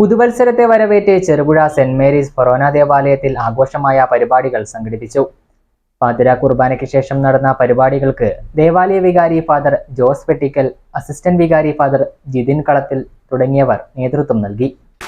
പുതുവത്സരത്തെ വരവേറ്റ് Cherupuzha saint Mary's ഫൊറോന ദേവാലയത്തിൽ ആഘോഷമായ പരിപാടികൾ സംഘടിപ്പിച്ചു. പാതിര കുർബാനയ്ക്ക് ശേഷം നടന്ന പരിപാടികൾക്ക് ദേവാലയ വികാരി ഫാദർ ജോസ് വെട്ടിക്കൽ അസിസ്റ്റന്റ് വികാരി ഫാദർ ജിതിൻ കളത്തിൽ തുടങ്ങിയവർ നേതൃത്വം നൽകി.